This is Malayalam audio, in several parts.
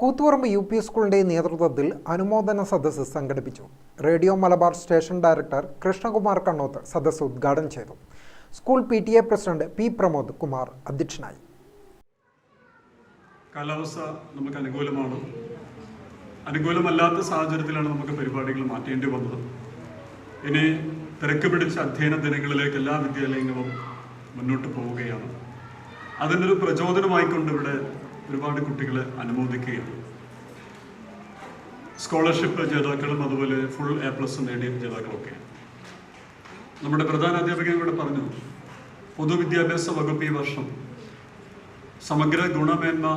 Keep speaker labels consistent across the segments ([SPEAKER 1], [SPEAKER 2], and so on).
[SPEAKER 1] കൂത്തുപറമ്പ് യു പി സ്കൂളിന്റെ നേതൃത്വത്തിൽ അനുമോദന സദസ്സ് സംഘടിപ്പിച്ചു. Radio Malabar station director Krishnakumar Kannoth സദസ്സ് ഉദ്ഘാടനം ചെയ്തു. School P T A president P Pramod Kumar അധ്യക്ഷനായി.
[SPEAKER 2] കാലാവസ്ഥ നമുക്ക് അനുകൂലമാണ്. അനുകൂലമല്ലാത്ത സാഹചര്യത്തിലാണ് നമുക്ക് പരിപാടികൾ മാറ്റേണ്ടി വന്നത്. ഇനി തിരക്ക് പിടിച്ച അധ്യയന ദിനങ്ങളിലേക്ക് എല്ലാ വിദ്യാലയങ്ങളും മുന്നോട്ട് പോവുകയാണ്. അതിനൊരു പ്രചോദനമായിക്കൊണ്ട് ഇവിടെ ഒരുപാട് കുട്ടികളെ അനുമോദിക്കുകയാണ്. സ്കോളർഷിപ്പ് ജേതാക്കളും അതുപോലെ ഫുൾ എ പ്ലസ് നേടിയ ജേതാക്കളൊക്കെ നമ്മുടെ പ്രധാന അധ്യാപകൻ ഇവിടെ പറഞ്ഞു പൊതുവിദ്യാഭ്യാസ വകുപ്പ് ഈ വർഷം സമഗ്ര ഗുണമേന്മ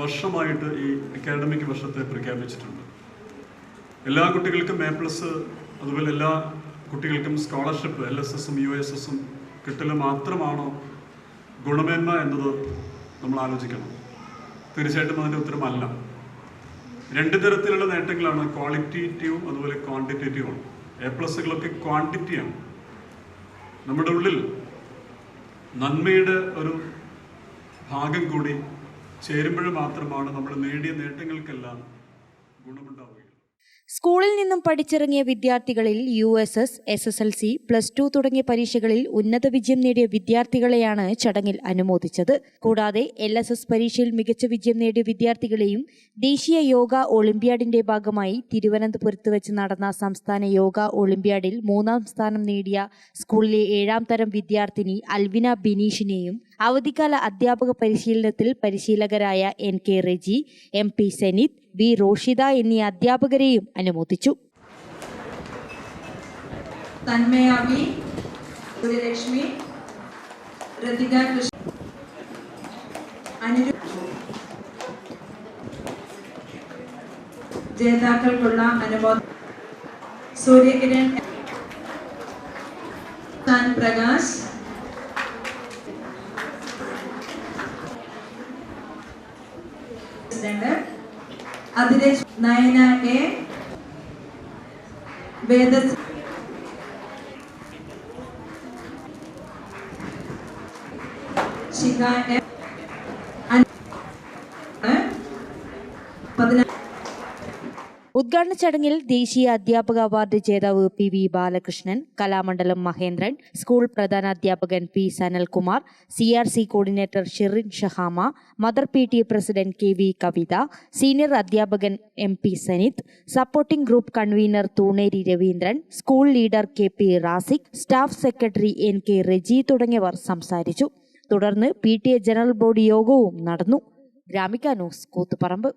[SPEAKER 2] വർഷമായിട്ട് ഈ അക്കാഡമിക് വർഷത്തെ പ്രഖ്യാപിച്ചിട്ടുണ്ട്. എല്ലാ കുട്ടികൾക്കും എ പ്ലസ് അതുപോലെ എല്ലാ കുട്ടികൾക്കും സ്കോളർഷിപ്പ് എൽ എസ് എസും യു എസ് എസും കിട്ടൽ മാത്രമാണോ ഗുണമേന്മ എന്നത്? നമ്മൾ ആലോചിക്കണം. തീർച്ചയായിട്ടും അതിന്റെ ഉത്തരമല്ല. രണ്ട് തരത്തിലുള്ള നേട്ടങ്ങളാണ് ക്വാളിറ്റേറ്റീവും അതുപോലെ ക്വാണ്ടിറ്റേറ്റീവും എ പ്ലസ്സുകളൊക്കെ ക്വാണ്ടിറ്റിയാണ്. നമ്മുടെ ഉള്ളിൽ നന്മയുടെ ഒരു ഭാഗം കൂടി ചേരുമ്പോൾ മാത്രമാണ് നമ്മൾ നേടിയ നേട്ടങ്ങൾക്കെല്ലാം ഗുണമുണ്ടാവുകയുള്ളൂ
[SPEAKER 3] സ്കൂളിൽ നിന്നും പഠിച്ചിറങ്ങിയ വിദ്യാർത്ഥികളിൽ U S S S S L C plus two തുടങ്ങിയ പരീക്ഷകളിൽ ഉന്നത വിജയം നേടിയ വിദ്യാർത്ഥികളെയാണ് ചടങ്ങിൽ അനുമോദിച്ചത്. കൂടാതെ എൽ എസ് എസ് പരീക്ഷയിൽ മികച്ച വിജയം നേടിയ വിദ്യാർത്ഥികളെയും ദേശീയ യോഗ ഒളിമ്പ്യാഡിന്റെ ഭാഗമായി തിരുവനന്തപുരത്ത് വെച്ച് നടന്ന സംസ്ഥാന യോഗ ഒളിമ്പ്യാഡിൽ മൂന്നാം സ്ഥാനം നേടിയ സ്കൂളിലെ ഏഴാം തരം വിദ്യാർത്ഥിനി അൽവിന ബിനീഷിനെയും അവധിക്കാല അധ്യാപക പരിശീലനത്തിൽ പരിശീലകരായ N K Reji M P Senith V Roshida എന്നീ അധ്യാപകരെയും അനുമോദിച്ചു.
[SPEAKER 4] കൃഷ്ണ ജേതാക്കൾക്കുള്ള അനുമോദനം സൂര്യകിരൺ പ്രകാശ് പ്രസിഡന്റ് അതിലെ നയന എ വേദസ് ശിഖ എം
[SPEAKER 3] ഉദ്ഘാടന ചടങ്ങിൽ ദേശീയ അധ്യാപക അവാർഡ് ജേതാവ് P V Balakrishnan Kalamandalam Mahendran school പ്രധാനാധ്യാപകൻ P Sanalkumar C R C coordinator Shirin Shahama mother P T president K V Kavitha senior അധ്യാപകൻ M P Sanith supporting group convener Thooneri Raveendran school leader K P Rasik staff secretary N K Reji തുടങ്ങിയവർ സംസാരിച്ചു. തുടർന്ന് P T A general body യോഗവും നടന്നു. ഗ്രാമിക ന്യൂസ് കൂത്തുപറമ്പ്.